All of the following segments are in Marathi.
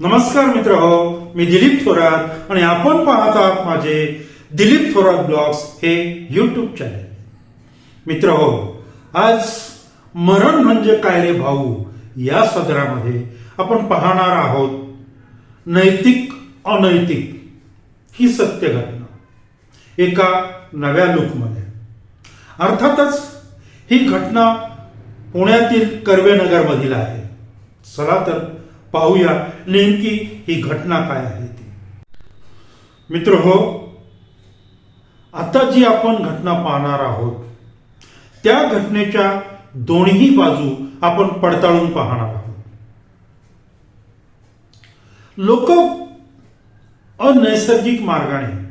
नमस्कार मित्र हो मी दिलीप थोरात आणि आपण पाहत आहात माझे दिलीप थोरात ब्लॉग्स हे यूट्यूब चॅनल मित्र हो आज मरण म्हणजे काय रे भाऊ? या सदरामध्ये आपण पाहणार आहोत नैतिक अनैतिक ही सत्य घटना. एका नव्या लुकमध्ये. अर्थातच ही घटना पुण्यातील कर्वेनगरमधील आहे. चला तर पाहूया नेमकी ही घटना काय आहे ती. मित्र हो आता जी आपण घटना पाहणार आहोत त्या घटनेच्या दोन्ही बाजू आपण पडताळून पाहणार आहोत. लोक अनैसर्गिक मार्गाने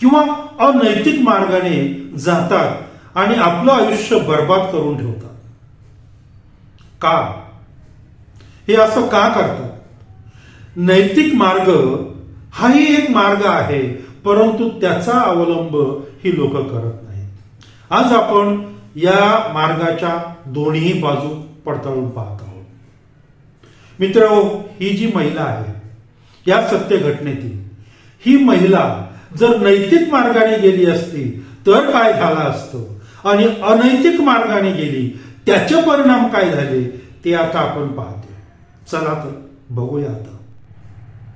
किंवा अनैतिक मार्गाने जातात आणि आपलं आयुष्य बर्बाद करून ठेवतात. का? हे असं का करतात नैतिक मार्ग हाही एक मार्ग आहे परंतु त्याचा अवलंब ही लोक करत नाहीत. आज आपण या मार्गाच्या दोन्ही बाजू पडताळून पाहत आहोत. मित्र ही जी महिला आहे या सत्य घटनेतील ही महिला जर नैतिक मार्गाने गेली असती तर काय झालं असतं? आणि अनैतिक मार्गाने गेली त्याचे परिणाम काय झाले ते आता आपण पाहतो चला तर बघूया आता.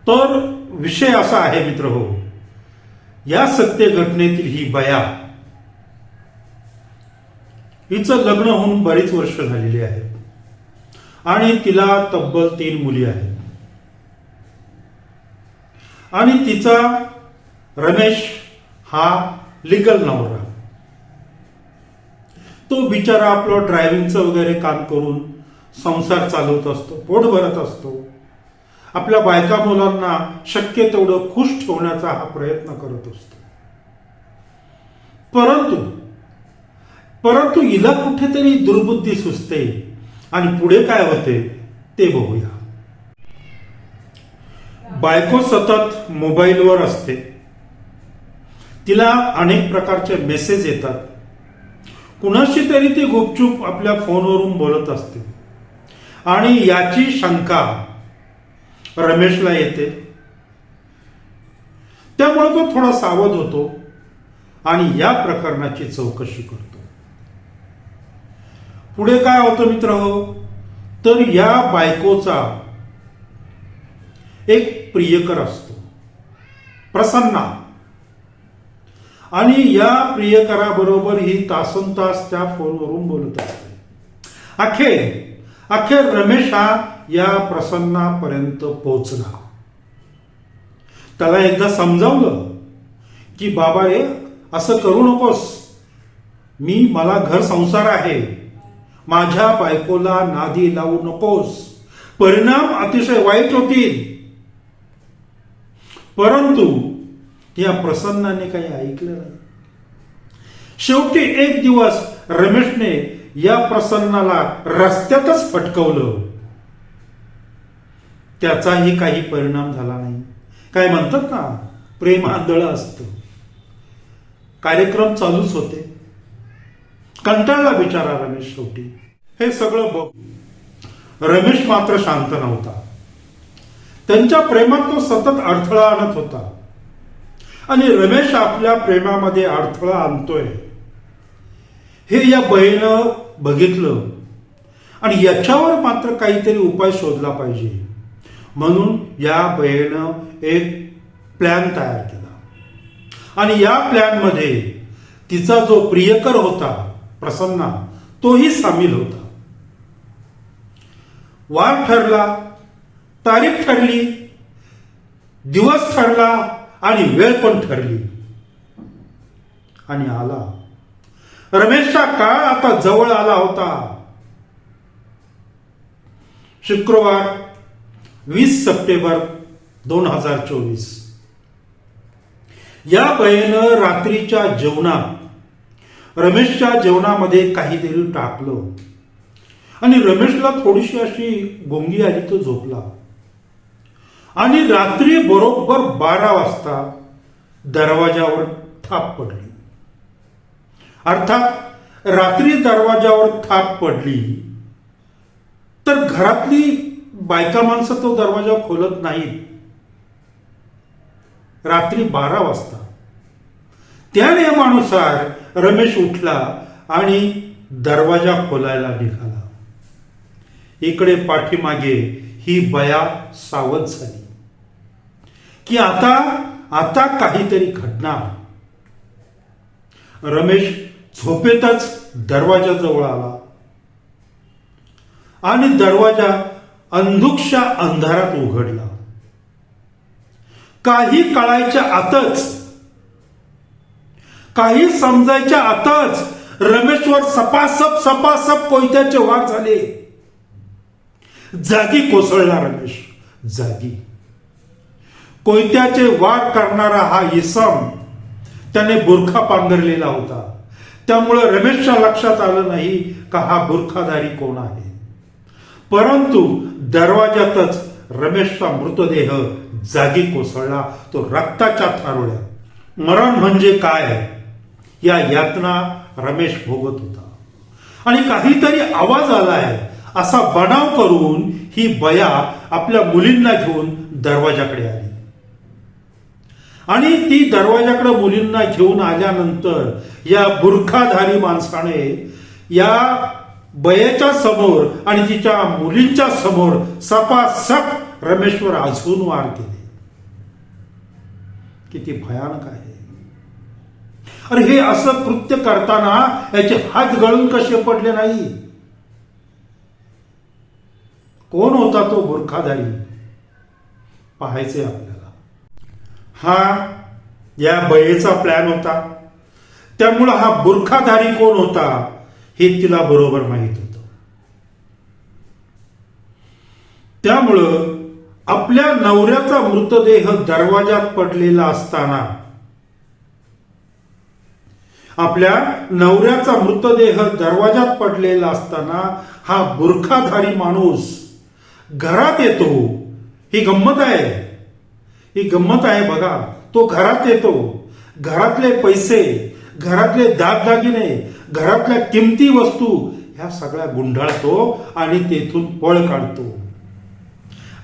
तर विषय असा आहे मित्र हो या सत्य घटनेतील ही बया हिचं लग्न होऊन बरीच वर्ष झालेली आहेत आणि तिला तब्बल तीन मुली आहेत. आणि तिचा रमेश हा लिगल नवरा. तो बिचारा आपलं ड्रायव्हिंगचं वगैरे काम करून संसार चालवत असतो पोट भरत असतो. आपल्या बायका मुलांना शक्य तेवढं खुश ठेवण्याचा हा प्रयत्न करत असतो. परंतु परंतु हिला कुठेतरी दुर्बुद्धी सुचते. आणि पुढे काय होते ते बघूया. बायको सतत मोबाईलवर असते. तिला अनेक प्रकारचे मेसेज येतात. कुणाशी तरी ती गुपचूप आपल्या फोनवरून बोलत असते. आणि याची शंका रमेशला येते. त्यामुळे तो थोडा सावध होतो आणि या प्रकरणाची चौकशी करतो. पुढे काय होतं मित्र? हो तर या बायकोचा एक प्रियकर असतो प्रसन्ना. आणि या प्रियकराबरोबर ही तासन तास त्या फोनवरून बोलत असते. अखेर अखेर रमेश हा या प्रसन्नापर्यंत पोहोचला. त्याला एकदा समजावलं की बाबा रे असं करू नकोस. मी मला घर संसार आहे. माझ्या बायकोला नादी लावू नकोस. परिणाम अतिशय वाईट होतील. परंतु या प्रसन्नाने काही ऐकलं नाही. शेवटी एक दिवस रमेशने या प्रसन्नाला रस्त्यातच फटकवलं त्याचाही काही परिणाम झाला नाही. काय म्हणतात ना प्रेम आंधळ असतं. कार्यक्रम चालूच होते. कंटाळला बिचारा रमेश शेवटी. हे सगळं बघ. रमेश मात्र शांत नव्हता. त्यांच्या प्रेमात तो सतत अडथळा आणत होता. आणि रमेश आपल्या प्रेमामध्ये अडथळा आणतोय. हे या बहीनं बघितलं. आणि याच्यावर मात्र काहीतरी उपाय शोधला पाहिजे. म्हणून या बहिणीनं एक प्लॅन तयार केला. आणि या प्लॅनमध्ये तिचा जो प्रियकर होता प्रसन्ना तोही सामील होता. वार ठरला तारीख ठरली दिवस ठरला आणि वेळ पण ठरली. आणि आला. रमेशचा काळ आता जवळ आला होता. शुक्रवार वीस सप्टेंबर दोन हजार चोवीस. या बहीनं रात्रीच्या जेवणात रमेशच्या जेवणामध्ये काहीतरी टाकलं. आणि रमेशला थोडीशी अशी गोंगी आली तो झोपला. आणि रात्री बरोबर बारा वाजता दरवाजावर थाप पडली. अर्थात रात्री दरवाजावर थाप पडली. तर घरातली बायका माणसं तो दरवाजा खोलत नाहीत. रात्री बारा वाजता. त्या नियमानुसार रमेश उठला आणि दरवाजा खोलायला निघाला. इकडे पाठीमागे ही बया सावध झाली. की आता आता काहीतरी घडणार. रमेश झोपेतच दरवाजाजवळ आला. आणि दरवाजा अंधुकशा अंधारात उघडला. काही कळायच्या आतच काही समजायच्या आतच रमेशवर सपासप सपासप कोयत्याचे वार झाले. जागी कोसळला रमेश जागी. कोयत्याचे वार करणारा हा इसम त्याने बुरखा पांघरलेला होता. त्यामुळे रमेशच्या लक्षात आलं नाही का हा बुरखाधारी कोण आहे? परंतु दरवाजातच रमेशचा मृतदेह जागी कोसळला तो रक्ताच्या थारोळ्या मरण म्हणजे काय? या यातना रमेश भोगत होता. आणि काहीतरी आवाज आलाय. असा बनाव करून ही बया आपल्या मुलींना घेऊन दरवाजाकडे आली. आणि ती दरवाजाकडे मुलींना घेऊन आल्यानंतर या बुरखाधारी माणसाने या बयेच्या समोर आणि तिच्या मुलींच्या समोर सपासप रमेश्वर अजून वार केले. किती भयानक आहे. अरे हे असं कृत्य करताना याचे हात गळून कसे पडले नाही? कोण होता तो बुरखाधारी? पाहायचे आपल्याला हा या बयेचा प्लॅन होता. त्यामुळं हा बुरखाधारी कोण होता हे तिला बरोबर माहीत होत. त्यामुळं आपल्या नवऱ्याचा मृतदेह दरवाजात पडलेला असताना आपल्या नवऱ्याचा मृतदेह दरवाजात पडलेला असताना हा बुरखाधारी माणूस घरात येतो ही गंमत आहे. ही गंमत आहे बघा. तो घरात येतो. घरातले पैसे घरातले दागदागिने घरातल्या किमती वस्तू ह्या सगळ्या गुंढाळतो आणि तेथून पळ काढतो.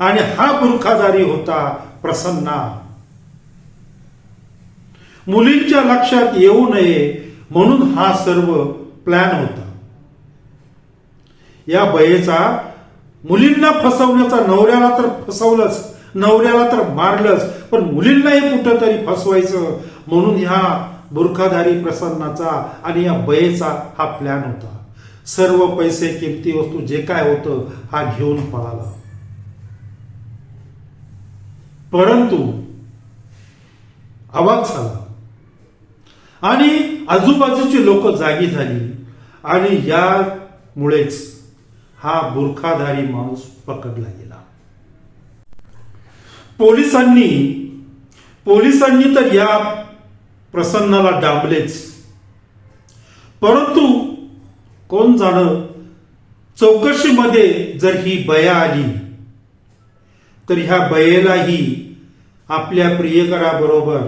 आणि हा बुरखादारी होता प्रसन्ना. मुलींच्या लक्षात येऊ नये म्हणून हा सर्व प्लॅन होता. या बयेचा मुलींना फसवण्याचा नवऱ्याला तर फसवलंच. नवऱ्याला तर मारलंच पण मुलींनाही कुठंतरी फसवायचं. म्हणून ह्या बुरखाधारी प्रसन्नाचा आणि या बयेचा हा प्लॅन होता. सर्व पैसे किमती वस्तू जे काय होतं हा घेऊन पळाला. परंतु आवाज झाला. आणि आजूबाजूची लोक जागी झाली. आणि यामुळेच हा बुरखाधारी माणूस पकडला गेला. पोलिसांनी पोलिसांनी तर या प्रसन्नाला डांबलेच. परंतु कोण जाण चौकशीमध्ये जर ही बया आली तर ह्या बयेलाही आपल्या प्रियकराबरोबर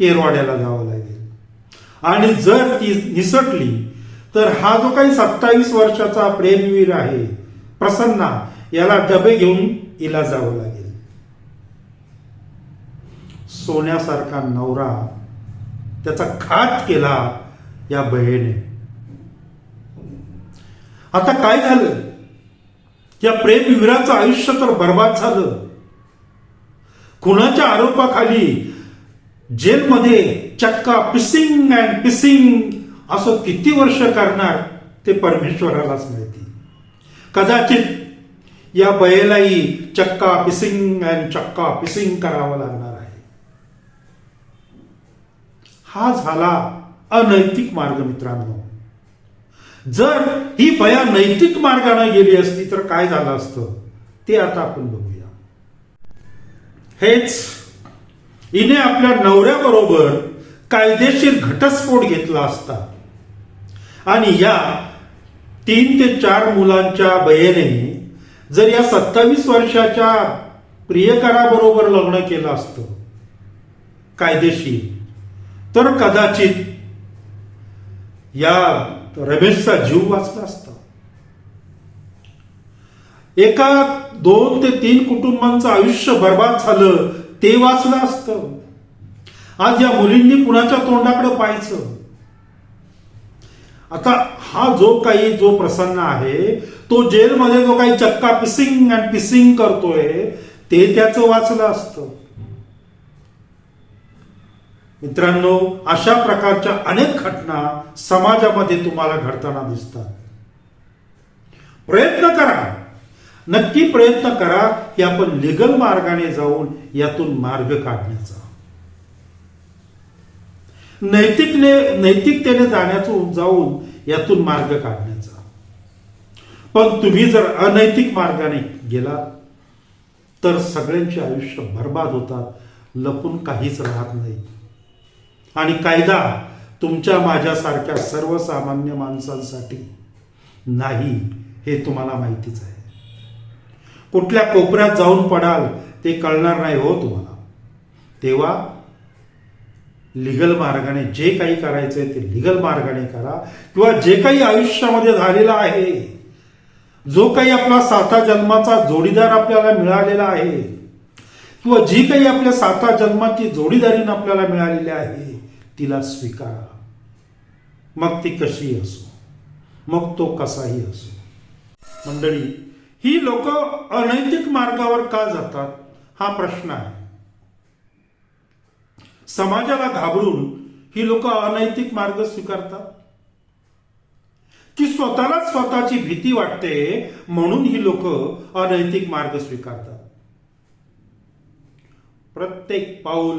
येरवाड्याला जावं लागेल. आणि जर ती निसटली तर हा जो काही सत्तावीस वर्षाचा प्रेमवीर आहे प्रसन्ना याला डबे घेऊन इला जावं लागेल. सोन्यासारखा नवरा त्याचा खात केला या बहेने आता काय झालं? या प्रेमविराचं आयुष्य तर बर्बाद झालं. कुणाच्या आरोपाखाली जेलमध्ये चक्का पिसिंग अँड पिसिंग असं किती वर्ष करणार ते परमेश्वरालाच माहिती. कदाचित या बयेलाही चक्का पिसिंग अँड चक्का पिसिंग करावं लागणार हा झाला अनैतिक मार्ग मित्रांनो. जर ही भया नैतिक मार्गाने गेली असती तर काय झालं असतं? ते आता आपण बघूया. हेच हिने आपल्या नवऱ्याबरोबर कायदेशीर घटस्फोट घेतला असता. आणि या तीन ते चार मुलांच्या बयेने जर या सत्तावीस वर्षाच्या प्रियकराबरोबर लग्न केलं असतं कायदेशीर तर कदाचित या रमेशचा जीव वाचला असता. एका दोन ते तीन कुटुंबांचं आयुष्य बर्बाद झालं ते वाचलं असतं. आज या मुलींनी कुणाच्या तोंडाकडे पाहायचं? आता हा जो काही जो प्रसंग आहे तो जेलमध्ये जो काही चक्का पिसिंग अँड पिसिंग करतोय ते त्याचं वाचलं असतं. मित्रांनो अशा प्रकारच्या अनेक घटना समाजामध्ये तुम्हाला घडताना दिसतात. प्रयत्न करा. नक्की प्रयत्न करा की आपण लिगल मार्गाने जाऊन यातून मार्ग काढण्याचा. नैतिकने नैतिकतेने जाण्यातून जाऊन यातून मार्ग काढण्याचा. पण तुम्ही जर अनैतिक मार्गाने गेला तर सगळ्यांचे आयुष्य बर्बाद होतात लपून काहीच राहत नाही. आणि कायदा तुमच्या माझ्यासारख्या सर्वसामान्य माणसांसाठी नाही हे तुम्हाला माहितीच आहे. कुठल्या कोपऱ्यात जाऊन पडाल ते कळणार नाही हो तुम्हाला. तेव्हा लिगल मार्गाने जे काही करायचंय ते लिगल मार्गाने करा किंवा जे काही आयुष्यामध्ये झालेलं आहे जो काही आपला साता जन्माचा जोडीदार आपल्याला मिळालेला आहे किंवा जी काही आपल्या साता जन्माची जोडीदारीनं आपल्याला मिळालेली आहे तिला स्वीकारा. मग ती कशी असो? मग तो कसाही असो. मंडळी ही लोक अनैतिक मार्गावर का जातात? हा प्रश्न आहे. समाजाला घाबरून ही लोक अनैतिक मार्ग स्वीकारतात? की स्वतःलाच स्वतःची भीती वाटते म्हणून ही लोक अनैतिक मार्ग स्वीकारतात? प्रत्येक पाऊल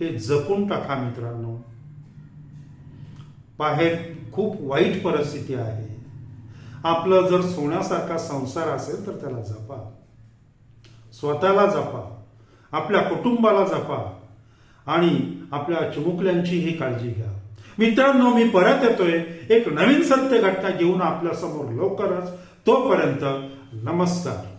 हे जपून टाका मित्रांनो. बाहेर खूप वाईट परिस्थिती आहे. आपलं जर सोन्यासारखा संसार असेल तर त्याला जपा. स्वतःला जपा. आपल्या कुटुंबाला जपा. आणि आपल्या चिमुकल्यांचीही काळजी घ्या. मित्रांनो मी परत येतोय. एक नवीन सत्य घटना घेऊन आपल्यासमोर लवकरच. तोपर्यंत नमस्कार.